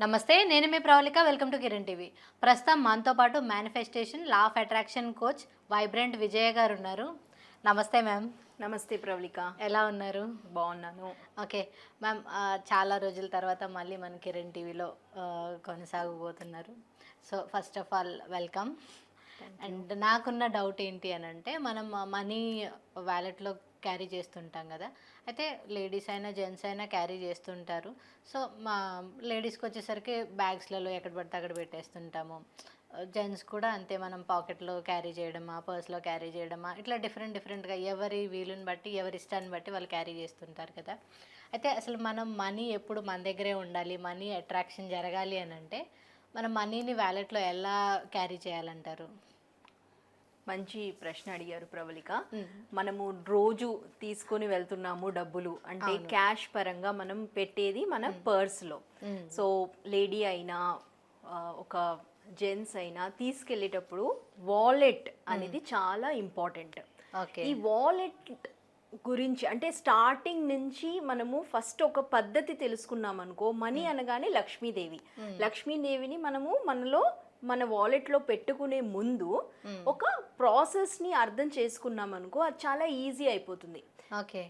నమస్తే నేను మీ Pravalika. Welcome to Kiran TV. ప్రస్తుతం మనతో పాటు manifestation law of attraction coach vibrant Vijaya garu ఉన్నారు నమస్తే మ్యామ్. నమస్తే ప్రవళిక. ఎలా ఉన్నారు? బాగున్నాను. ఓకే. మ్యామ్ చాలా రోజుల తర్వాత మళ్ళీ మన కిరణ్ టీవీలో కొనసాగబోతున్నారు. So first of all welcome. And నాకున్న డౌట్ ఏంటి అని అంటే మనం మనీ వ్యాలెట్లో క్యారీ చేస్తుంటాం కదా అయితే లేడీస్ అయినా జెంట్స్ అయినా క్యారీ చేస్తుంటారు. సో మా లేడీస్కి వచ్చేసరికి బ్యాగ్స్లలో ఎక్కడ పడితే అక్కడ పెట్టేస్తుంటాము. జెంట్స్ కూడా అంతే మనం పాకెట్లో క్యారీ చేయడమా పర్స్లో క్యారీ చేయడమా ఇట్లా డిఫరెంట్ డిఫరెంట్గా ఎవరి వీలుని బట్టి ఎవరి ఇష్టాన్ని బట్టి వాళ్ళు క్యారీ చేస్తుంటారు కదా. అయితే అసలు మనం మనీ ఎప్పుడు మన దగ్గరే ఉండాలి మనీ అట్రాక్షన్ జరగాలి అని అంటే మనం మనీని వ్యాలెట్లో ఎలా క్యారీ చేయాలంటారు? మంచి ప్రశ్న అడిగారు ప్రవళిక మనము రోజు తీసుకొని వెళ్తున్నాము డబ్బులు. అంటే క్యాష్ పరంగా మనం పెట్టేది మన పర్స్లో. సో లేడీ అయినా ఒక జెంట్స్ అయినా తీసుకెళ్ళేటప్పుడు వాలెట్ అనేది చాలా ఇంపార్టెంట్. ఈ వాలెట్ గురించి అంటే స్టార్టింగ్ నుంచి మనము ఫస్ట్ ఒక పద్ధతి తెలుసుకున్నాం అనుకో మనీ అనగానే లక్ష్మీదేవి. లక్ష్మీదేవిని మనము మనలో మన వాలెట్లో పెట్టుకునే ముందు ఒక ప్రాసెస్ని అర్థం చేసుకున్నాం అనుకో అది చాలా ఈజీ అయిపోతుంది.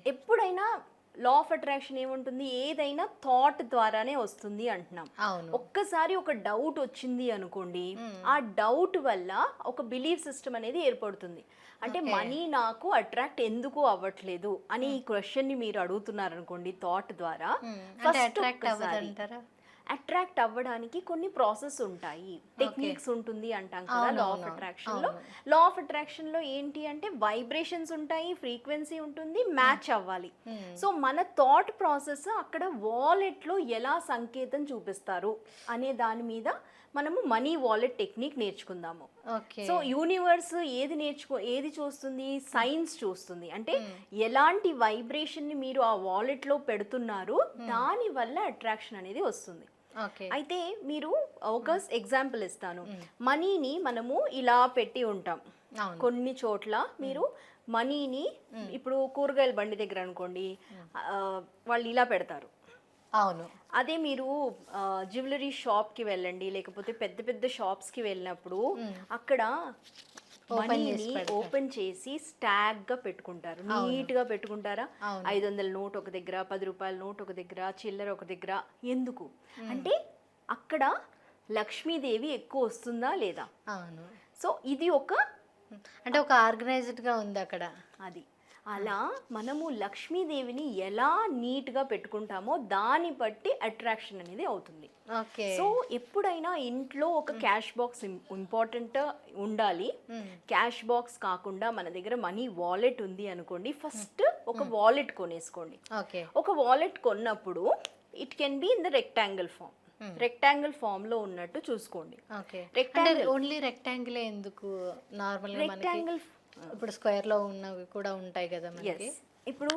ఎప్పుడైనా లా ఆఫ్ అట్రాక్షన్ ఏముంటుంది? ఏదైనా థాట్ ద్వారానే వస్తుంది అంటున్నాం. ఒక్కసారి ఒక డౌట్ వచ్చింది అనుకోండి ఆ డౌట్ వల్ల ఒక బిలీఫ్ సిస్టమ్ అనేది ఏర్పడుతుంది. అంటే మనీ నాకు అట్రాక్ట్ ఎందుకు అవ్వట్లేదు అని ఈ క్వశ్చన్ని మీరు అడుగుతున్నారు అనుకోండి థాట్ ద్వారా. అట్రాక్ట్ అవ్వదంటారా? అట్రాక్ట్ అవ్వడానికి కొన్ని ప్రాసెస్ ఉంటాయి. టెక్నిక్స్ ఉంటుంది అంటాం కదా లా ఆఫ్ అట్రాక్షన్లో. లా ఆఫ్ అట్రాక్షన్లో ఏంటి అంటే వైబ్రేషన్స్ ఉంటాయి ఫ్రీక్వెన్సీ ఉంటుంది మ్యాచ్ అవ్వాలి. సో మన థాట్ ప్రాసెస్ అక్కడ వాలెట్లో ఎలా సంకేతం చూపిస్తారు అనే దాని మీద మనము మనీ వాలెట్ టెక్నిక్ నేర్చుకుందాము. సో యూనివర్స్ ఏది నేర్చుకో ఏది చూస్తుంది? సైన్స్ చూస్తుంది. అంటే ఎలాంటి వైబ్రేషన్ని మీరు ఆ వాలెట్లో పెడుతున్నారు? దాని వల్ల అట్రాక్షన్ అనేది వస్తుంది. అయితే మీరు ఒక ఎగ్జాంపుల్ ఇస్తాను. మనీని మనము ఇలా పెట్టి ఉంటాం. కొన్ని చోట్ల మీరు మనీని ఇప్పుడు కూరగాయల బండి దగ్గర అనుకోండి వాళ్ళు ఇలా పెడతారు. అవును. అదే మీరు జ్యువెలరీ షాప్కి వెళ్ళండి లేకపోతే పెద్ద పెద్ద షాప్స్కి వెళ్ళినప్పుడు అక్కడ మనీని ఓపెన్ చేసి స్టాగ్గా పెట్టుకుంటారు. నీట్గా పెట్టుకుంటారా. ఐదు వందల నోట్ ఒక దగ్గర పది రూపాయల నోట్ ఒక దగ్గర చిల్లర ఒక దగ్గర. ఎందుకు? అంటే అక్కడ లక్ష్మీదేవి ఎక్కువ వస్తుందా లేదా? అవును. సో ఇది ఒక అంటే ఒక ఆర్గనైజ్డ్గా ఉంది అక్కడ. అది. అలా మనము లక్ష్మీదేవిని ఎలా నీట్గా పెట్టుకుంటామో దాన్ని బట్టి అట్రాక్షన్ అనేది అవుతుంది. ఓకే. సో ఎప్పుడైనా ఇంట్లో ఒక క్యాష్ బాక్స్ ఇంపార్టెంట్ ఉండాలి. క్యాష్ బాక్స్ కాకుండా మన దగ్గర మనీ వాలెట్ ఉంది అనుకోండి ఫస్ట్ ఒక వాలెట్ కొనేసుకోండి. ఓకే. ఒక వాలెట్ కొన్నప్పుడు it can be in the rectangle form rectangle ఫామ్లో ఉన్నట్టు చూసుకోండి. Rectangle. ఓన్లీ రెక్టాంగిల్ ఎందుకు? నార్మల్గా మనకి రెక్టాంగిల్ ఇప్పుడు స్క్వేర్లో ఉన్నవి కూడా ఉంటాయి కదా మనకి? ఇప్పుడు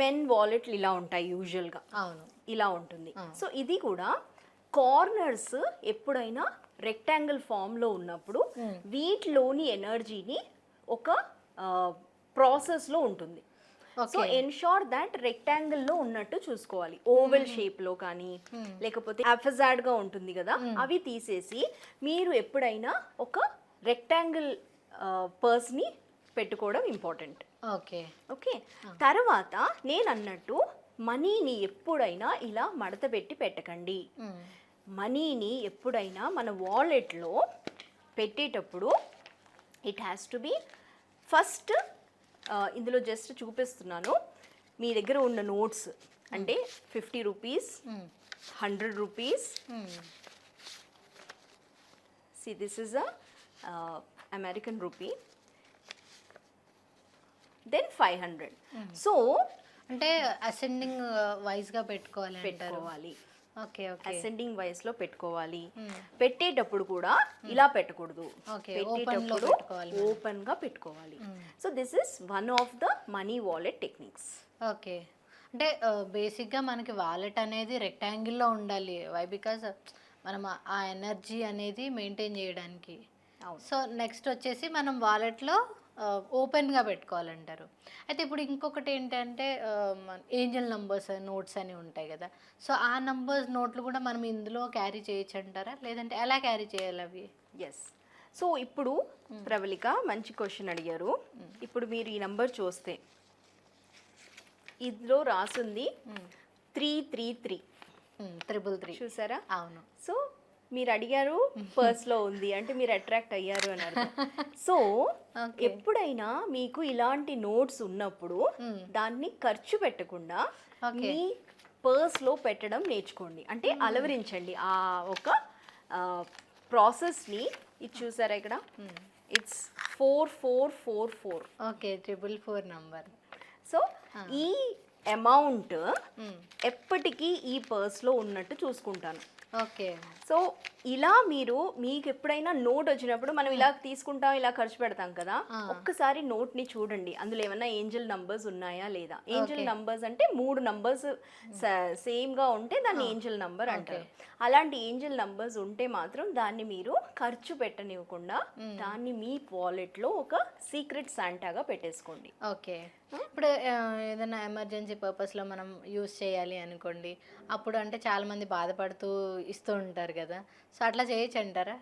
మెన్ వాలెట్లు ఇలా ఉంటాయి యూజువల్గా అవును. ఇలా ఉంటుంది. సో ఇది కూడా కార్నర్స్ ఎప్పుడైనా రెక్టాంగిల్ ఫామ్లో ఉన్నప్పుడు వీటిలోని ఎనర్జీని ఒక ప్రాసెస్లో ఉంటుంది. సో ఎన్షోర్ దాట్ రెక్టాంగిల్లో ఉన్నట్టు చూసుకోవాలి. ఓవెల్ షేప్లో కానీ లేకపోతే అఫజాడ్గా ఉంటుంది కదా అవి తీసేసి మీరు ఎప్పుడైనా ఒక రెక్టాంగిల్ పర్స్ని పెట్టుకోవడం ఇంపార్టెంట్ ఓకే ఓకే తర్వాత నేను అన్నట్టు మనీని ఎప్పుడైనా ఇలా మడత పెట్టి పెట్టకండి. మనీని ఎప్పుడైనా మన వాలెట్లో పెట్టేటప్పుడు it has to be first ఇందులో జస్ట్ చూపిస్తున్నాను. మీ దగ్గర ఉన్న నోట్స్ అంటే fifty rupees hundred rupees see this is a American rupee then five hundred so అంటే అసెండింగ్ వైజ్గా పెట్టుకోవాలి పెట్టుకోవాలి. ఓకే అసెండింగ్ వయస్లో పెట్టుకోవాలి. పెట్టేటప్పుడు కూడా ఇలా పెట్టకూడదు. Okay, open లో పెట్టేటప్పుడు ఓపెన్గా పెట్టుకోవాలి. So this is one of the money wallet techniques okay అంటే బేసిక్గా మనకి వాలెట్ అనేది రెక్టాంగిల్లో ఉండాలి. వై బికాస్ మనం ఆ- ఎనర్జీ అనేది మెయింటైన్ చేయడానికి. సో నెక్స్ట్ వచ్చేసి మనం వాలెట్లో ఓపెన్గా పెట్టుకోవాలంటారు. అయితే ఇప్పుడు ఇంకొకటి ఏంటంటే ఏంజల్ నంబర్స్ నోట్స్ అని ఉంటాయి కదా. సో ఆ నంబర్స్ నోట్లు కూడా మనం ఇందులో క్యారీ చేయొచ్చు అంటారా లేదంటే ఎలా క్యారీ చేయాలి అవి? ఎస్ సో ఇప్పుడు ప్రవళిక మంచి క్వశ్చన్ అడిగారు. ఇప్పుడు మీరు ఈ నంబర్ చూస్తే. ఇందులో రాసుంది three three three. Triple three. చూసారా? అవును. సో మీరు అడిగారు పర్స్లో ఉంది అంటే మీరు అట్రాక్ట్ అయ్యారు అని అర్థం. సో. ఎప్పుడైనా మీకు ఇలాంటి నోట్స్ ఉన్నప్పుడు Hmm. దాన్ని ఖర్చు పెట్టకుండా. మీ పర్స్లో పెట్టడం నేర్చుకోండి. అంటే అలవరించండి. ఆ ఒక ప్రాసెస్ని ఇది చూసారా ఇక్కడ? It's four four four four okay triple four number so ఈ అమౌంట్ ఎప్పటికీ ఈ పర్స్లో ఉన్నట్టు చూసుకుంటాను. ఓకే. సో ఇలా మీరు మీకు ఎప్పుడైనా నోట్ వచ్చినప్పుడు మనం ఇలా తీసుకుంటాం ఇలా ఖర్చు పెడతాం కదా. ఒక్కసారి నోట్ని చూడండి. అందులో ఏమైనా ఏంజల్ నంబర్స్ ఉన్నాయా లేదా? ఏంజల్. నంబర్స్ అంటే మూడు నంబర్స్ సేమ్గా ఉంటే దాన్ని ఏంజల్ నంబర్ అంటారు. అలాంటి ఏంజల్ నంబర్స్ ఉంటే మాత్రం దాన్ని మీరు ఖర్చు పెట్టనివ్వకుండా దాన్ని మీ వాలెట్లో ఒక సీక్రెట్ శాంటాగా పెట్టేసుకోండి. ఓకే. ఇప్పుడు ఏదైనా ఎమర్జెన్సీ పర్పస్లో మనం యూస్ చేయాలి అనుకోండి అప్పుడు అంటే చాలామంది బాధపడుతూ ఇస్తూ ఉంటారు కదా. సో అట్లా చేయొచ్చు అంటారా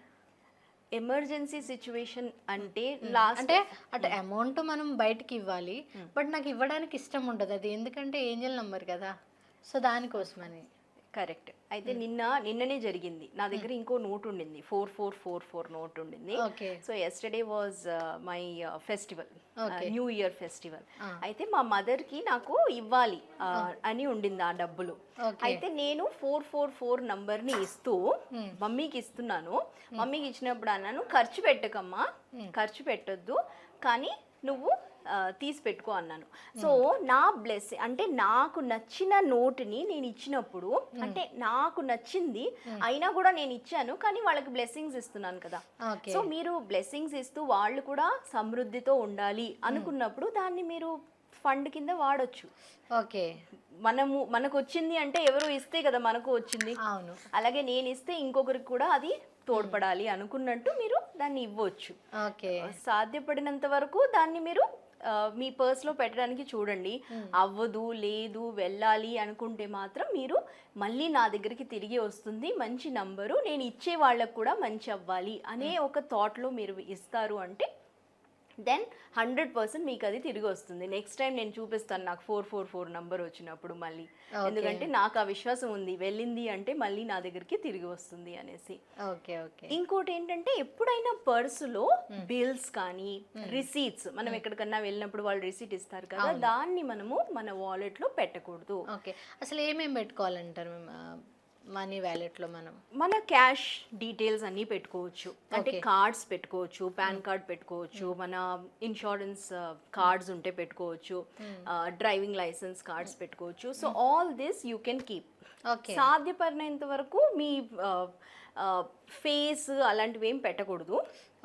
ఎమర్జెన్సీ సిచ్యువేషన్ అంటే లాస్ట్ అంటే అటు అమౌంట్ మనం బయటికి ఇవ్వాలి బట్ నాకు ఇవ్వడానికి ఇష్టం ఉండదు. అది ఎందుకంటే ఏంజల్ నంబర్ కదా. సో దానికోసమని. కరెక్ట్. అయితే నిన్న నిన్ననే జరిగింది. నా దగ్గర ఇంకో నోట్ ఉండింది. Four four four four note ఉండింది. So yesterday was my festival. New year festival. అయితే మా మదర్కి నాకు ఇవ్వాలి uh, అని ఉండింది ఆ డబ్బులు. అయితే నేను ఫోర్ ఫోర్ ఫోర్ నంబర్ని ఇస్తూ మమ్మీకి ఇస్తున్నాను. మమ్మీకి ఇచ్చినప్పుడు అన్నాను ఖర్చు పెట్టకమ్మా. ఖర్చు పెట్టొద్దు. కానీ నువ్వు తీసి పెట్టుకో అన్నాను. సో నా బ్లెస్ అంటే నాకు నచ్చిన నోటుని నేను ఇచ్చినప్పుడు అంటే నాకు నచ్చింది అయినా కూడా నేను ఇచ్చాను కానీ వాళ్ళకి బ్లెస్సింగ్స్ ఇస్తున్నాను కదా. సో మీరు బ్లెస్సింగ్స్ ఇస్తూ వాళ్ళు కూడా సమృద్ధితో ఉండాలి అనుకున్నప్పుడు దాన్ని మీరు ఫండ్ కింద వాడొచ్చు. ఓకే. మనము మనకు వచ్చింది అంటే ఎవరు ఇస్తే కదా మనకు వచ్చింది. అవును. అలాగే నేను ఇస్తే ఇంకొకరికి కూడా అది తోడ్పడాలి అనుకున్నట్టు మీరు దాన్ని ఇవ్వచ్చు. ఓకే. సాధ్యపడినంత వరకు దాన్ని మీరు మీ పర్స్లో పెట్టడానికి చూడండి. అవ్వదు లేదు వెళ్ళాలి అనుకుంటే మాత్రం మీరు మళ్ళీ నా దగ్గరికి తిరిగి వస్తుంది. మంచి నంబరు నేను ఇచ్చే వాళ్ళకు కూడా మంచి అవ్వాలి అనే ఒక థాట్లో మీరు ఇస్తారు అంటే దెన్ హండ్రెడ్ పర్సెంట్ మీకు అది తిరిగి వస్తుంది నెక్స్ట్ టైం నేను చూపిస్తాను నాకు ఫోర్ ఫోర్ ఫోర్ నంబర్ వచ్చినప్పుడు మళ్ళీ. ఎందుకంటే నాకు ఆ విశ్వాసం ఉంది. వెళ్ళింది అంటే మళ్ళీ నా దగ్గరికి తిరిగి వస్తుంది అనేసి. ఓకే ఓకే ఇంకోటి ఏంటంటే ఎప్పుడైనా పర్సులో బిల్స్ కానీ రిసీట్స్ మనం ఎక్కడికన్నా వెళ్ళినప్పుడు వాళ్ళు రిసీట్ ఇస్తారు కదా దాన్ని మనము మన వాలెట్లో పెట్టకూడదు. ఓకే అసలు ఏమేమి పెట్టుకోవాలంటారు? మనీ వ్యాలెట్లో మనం. మన క్యాష్ డీటెయిల్స్ అన్నీ పెట్టుకోవచ్చు. అంటే. కార్డ్స్ పెట్టుకోవచ్చు పాన్ కార్డ్ పెట్టుకోవచ్చు మన ఇన్సూరెన్స్ కార్డ్స్ ఉంటే పెట్టుకోవచ్చు డ్రైవింగ్ లైసెన్స్ కార్డ్స్ పెట్టుకోవచ్చు. So all this you can keep సాధ్యపడినంత వరకు మీ ఫేస్ అలాంటివి ఏం పెట్టకూడదు.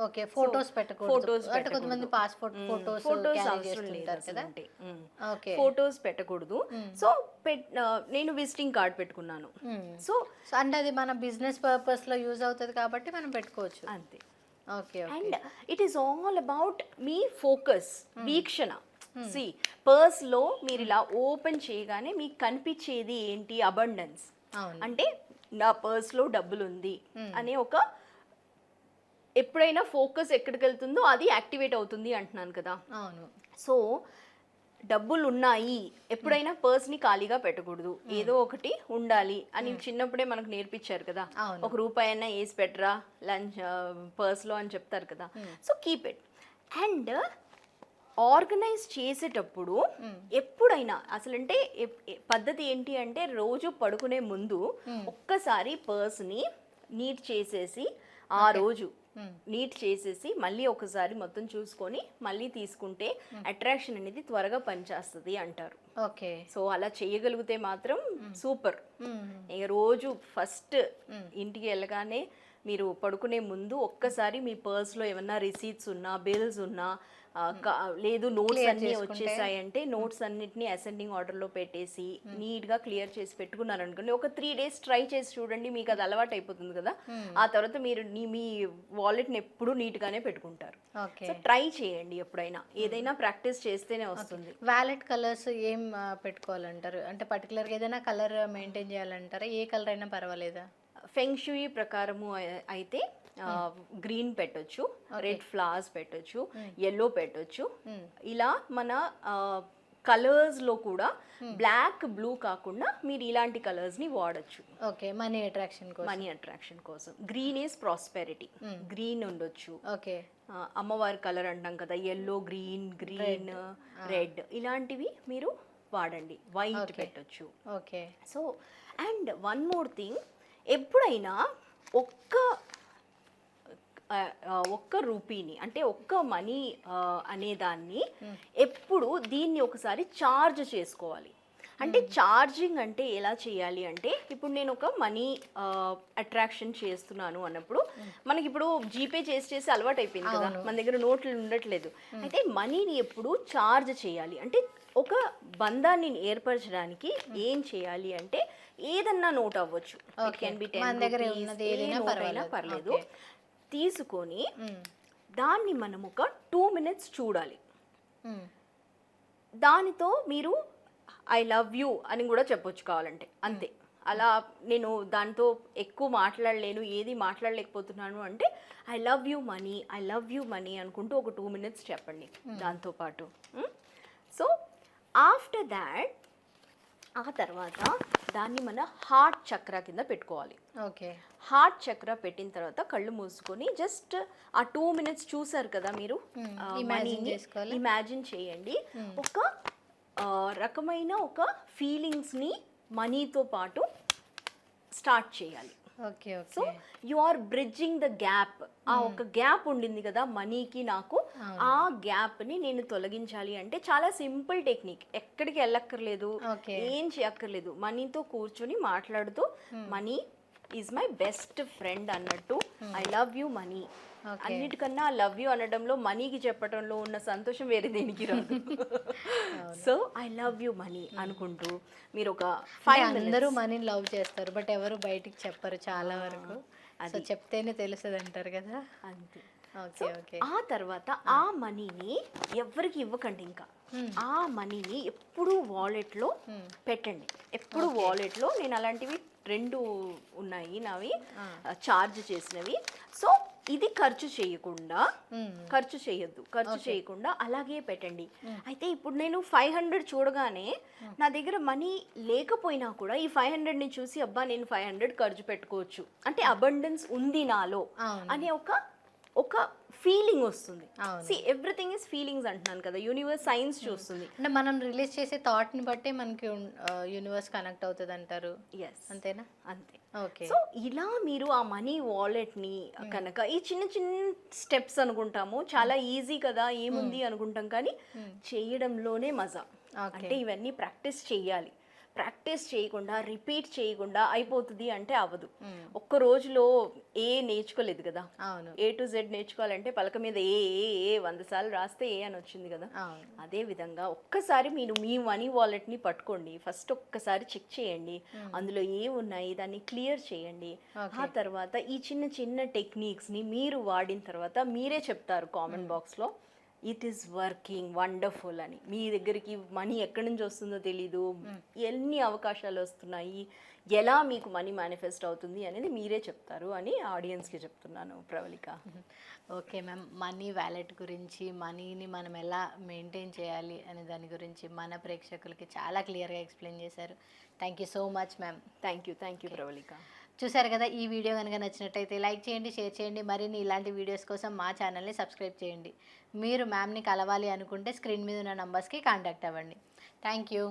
ఓకే ఫొటోస్ పెట్టకూడదు. photos అంటే కొంతమంది పాస్పోర్ట్ ఫొటోస్ ఫొటోస్ అవసరం లేదు చేస్తుంటారు కదా? అసలు ఓకే. ఫొటోస్ పెట్టకూడదు. సో నేను విజిటింగ్ కార్డ్ పెట్టుకున్నాను. సో అంటే అది మన బిజినెస్ పర్పస్లో యూజ్ అవుతుంది కాబట్టి మనం పెట్టుకోవచ్చు. అంతే. Okay and it is all about me focus వీక్షణ. సి పర్స్లో మీరు ఇలా ఓపెన్ చేయగానే మీకు కనిపించేది ఏంటి? అబండెన్స్ అంటే నా పర్స్లో డబ్బులు ఉంది అనే ఒక ఎప్పుడైనా ఫోకస్ ఎక్కడికి వెళ్తుందో అది యాక్టివేట్ అవుతుంది అంటున్నాను కదా. అవును. సో డబ్బులు ఉన్నాయి ఎప్పుడైనా పర్స్ని ఖాళీగా పెట్టకూడదు. ఏదో ఒకటి ఉండాలి అని చిన్నప్పుడే మనకు నేర్పించారు కదా. ఒక రూపాయి అయినా వేసి పెట్టరా లంచ్ పర్స్లో అని చెప్తారు కదా. So keep it and organise చేసేటప్పుడు ఎప్పుడైనా అసలంటే పద్ధతి ఏంటి అంటే రోజు పడుకునే ముందు ఒక్కసారి పర్స్ని నీట్ చేసేసి ఆ రోజు నీట్ చేసేసి మళ్ళీ ఒకసారి మొత్తం చూసుకొని మళ్ళీ తీసుకుంటే అట్రాక్షన్ అనేది త్వరగా పనిచేస్తుంది అంటారు. ఓకే సో అలా చేయగలిగితే మాత్రం సూపర్. ఇక రోజు ఫస్ట్ ఇంటికి వెళ్ళగానే మీరు పడుకునే ముందు ఒక్కసారి మీ పర్స్లో ఏమన్నా రిసీట్స్ ఉన్నా బిల్స్ ఉన్నా లేదు నోట్స్ అన్నీ వచ్చేసాయంటే నోట్స్ అన్నిటిని అసెండింగ్ ఆర్డర్లో పెట్టేసి నీట్గా క్లియర్ చేసి పెట్టుకున్నారు అనుకోండి ఒక త్రీ డేస్ ట్రై చేసి చూడండి మీకు అది అలవాటు అయిపోతుంది కదా. ఆ తర్వాత మీరు మీ వాలెట్ని ఎప్పుడూ నీట్గానే పెట్టుకుంటారు. ఓకే. సో ట్రై చేయండి ఎప్పుడైనా. ఏదైనా ప్రాక్టీస్ చేస్తేనే వస్తుంది. వ్యాలెట్ కలర్స్ ఏం పెట్టుకోవాలంటారు? అంటే పర్టికులర్గా ఏదైనా కలర్ మెయింటైన్ చేయాలంటారా? ఏ కలర్ అయినా పర్వాలేదా? ఫెంగ్ షూయి ప్రకారము అయి- అయితే గ్రీన్ పెట్టొచ్చు రెడ్ ఫ్లవర్స్ పెట్టొచ్చు ఎల్లో పెట్టొచ్చు. ఇలా మన కలర్స్లో కూడా బ్లాక్ బ్లూ కాకుండా మీరు ఇలాంటి కలర్స్ని వాడచ్చు. ఓకే మనీ అట్రాక్షన్ కోసం. మనీ అట్రాక్షన్ కోసం. గ్రీన్ ఈజ్ ప్రాస్పెరిటీ గ్రీన్ ఉండొచ్చు. ఓకే అమ్మవారి కలర్ అంటాం కదా ఎల్లో గ్రీన్ గ్రీన్ రెడ్ ఇలాంటివి మీరు వాడండి. వైట్ పెట్టొచ్చు. Okay so and one more thing ఎప్పుడైనా ఒక్క ఒక్క రూపీని అంటే ఒక్క మనీ అనేదాన్ని ఎప్పుడు దీన్ని ఒకసారి చార్జ్ చేసుకోవాలి. అంటే ఛార్జింగ్ అంటే ఎలా చేయాలి అంటే ఇప్పుడు నేను ఒక మనీ అట్రాక్షన్ చేస్తున్నాను అన్నప్పుడు మనకి ఇప్పుడు జీపే చేసి చేసి అలవాటు అయిపోయింది కదా మన దగ్గర నోట్లు ఉండట్లేదు. అయితే మనీని ఎప్పుడు ఛార్జ్ చేయాలి? అంటే ఒక బంధాన్ని ఏర్పరచడానికి ఏం చేయాలి అంటే ఏదన్నా నోట్ అవ్వచ్చు. ఇట్ కెన్ బి మన దగ్గర. పర్లేదు. తీసుకొని దాన్ని మనం ఒక టూ మినిట్స్ చూడాలి. దానితో మీరు ఐ లవ్ యూ అని కూడా చెప్పొచ్చు కావాలంటే. అంతే. అలా నేను దాంతో ఎక్కువ మాట్లాడలేను ఏది మాట్లాడలేకపోతున్నాను అంటే I love you money I love you money అనుకుంటూ ఒక టూ మినిట్స్ చెప్పండి దాంతోపాటు సో ఆఫ్టర్ దాట్ ఆ తర్వాత దాన్ని మన హార్ట్ చక్ర కింద పెట్టుకోవాలి. ఓకే. హార్ట్ చక్ర పెట్టిన తర్వాత కళ్ళు మూసుకొని జస్ట్ ఆ టూ మినిట్స్ చూసారు కదా మీరు. ఇమాజిన్ చేయండి. ఒక రకమైన ఒక ఫీలింగ్స్ని మనీతో పాటు స్టార్ట్ చేయాలి. So you are bridging the gap ఆ ఒక గ్యాప్ ఉండింది కదా మనీకి నాకు. ఆ గ్యాప్ని నేను తొలగించాలి అంటే చాలా సింపుల్ టెక్నిక్ ఎక్కడికి వెళ్ళక్కర్లేదు. ఏం చేయక్కర్లేదు. మనీతో కూర్చొని మాట్లాడుతూ money is my best friend అన్నట్టు ఐ లవ్ యూ మనీ అన్నిటికన్నా లవ్ యూ అనడంలో మనీకి చెప్పడంలో ఉన్న సంతోషం వేరే దేనికి రాదు. So I love you money అనుకుంటూ మీరు ఒక ఫైవ్ అందరూ మనీని లవ్ చేస్తారు బట్ ఎవరు బయటికి చెప్పరు చాలా వరకు. సో చెప్తేనే తెలుస్తుంది అంటారు కదా? అంతే. ఓకే ఓకే ఆ తర్వాత ఆ మనీని ఎవరికి ఇవ్వకండి ఇంకా. ఆ మనీని ఎప్పుడు వాలెట్లో పెట్టండి. ఎప్పుడు వాలెట్లో నేను అలాంటివి రెండు ఉన్నాయి నావి చార్జ్ చేసినవి. సో ఇది ఖర్చు చేయకుండా ఖర్చు చేయొద్దు. ఖర్చు చేయకుండా అలాగే పెట్టండి. అయితే ఇప్పుడు నేను ఫైవ్ హండ్రెడ్ చూడగానే నా దగ్గర మనీ లేకపోయినా కూడా ఈ ఫైవ్ హండ్రెడ్ని చూసి అబ్బా నేను ఫైవ్ హండ్రెడ్ ఖర్చు పెట్టుకోవచ్చు. అంటే అబండెన్స్ ఉంది నాలో. అనే ఒక ఒక ఫీలింగ్ వస్తుంది. సి ఎవ్రీథింగ్ ఇస్ ఫీలింగ్స్ అంటున్నాను కదా. యూనివర్స్ సైన్స్ చూస్తుంది. అంటే మనం రిలీజ్ చేసే థాట్ని బట్టి మనకి యూనివర్స్ కనెక్ట్ అవుతుంది అంటారు. ఎస్ అంతేనా? అంతే. ఓకే సో ఇలా మీరు ఆ మనీ వాలెట్ని కనుక ఈ చిన్న చిన్న స్టెప్స్ అనుకుంటాము. చాలా ఈజీ కదా ఏముంది అనుకుంటాం. కానీ చేయడంలోనే మజా. అంటే ఇవన్నీ ప్రాక్టీస్ చేయాలి. ప్రాక్టీస్ చేయకుండా రిపీట్ చేయకుండా అయిపోతుంది అంటే అవ్వదు. ఒక్క రోజులో ఏ నేర్చుకోలేదు కదా. అవును. ఏ టు జెడ్ నేర్చుకోవాలంటే పలక మీద ఏ ఏ ఏ వంద సార్లు రాస్తే ఏ అని వచ్చింది కదా. అదే విధంగా ఒక్కసారి మీరు మీ మనీ వాలెట్ని పట్టుకోండి. ఫస్ట్ ఒక్కసారి చెక్ చేయండి. అందులో ఏ ఉన్నాయి దాన్ని క్లియర్ చేయండి. ఆ తర్వాత ఈ చిన్న చిన్న టెక్నిక్స్ని మీరు వాడిన తర్వాత మీరే చెప్తారు కామెంట్ బాక్స్లో. ఇట్ ఈస్ వర్కింగ్ వండర్ఫుల్ అని. మీ దగ్గరికి మనీ ఎక్కడి నుంచి వస్తుందో తెలీదు. ఎన్ని అవకాశాలు వస్తున్నాయి? ఎలా మీకు మనీ మేనిఫెస్ట్ అవుతుంది అనేది మీరే చెప్తారు అని ఆడియన్స్కి చెప్తున్నాను Pravalika. Okay ma'am money wallet గురించి మనీని మనం ఎలా మెయింటైన్ చేయాలి అనే దాని గురించి మన ప్రేక్షకులకి చాలా క్లియర్గా ఎక్స్ప్లెయిన్ చేశారు. Thank you so much ma'am thank you thank you Pravalika. చూసారు కదా ఈ వీడియో కనుక నచ్చినట్టయితే లైక్ చేయండి షేర్ చేయండి మరిన్ని ఇలాంటి వీడియోస్ కోసం మా ఛానల్ని సబ్స్క్రైబ్ చేయండి. మీరు మ్యామ్ని కలవాలి అనుకుంటే స్క్రీన్ మీద ఉన్న నంబర్స్కి కాంటాక్ట్ అవ్వండి. Thank you.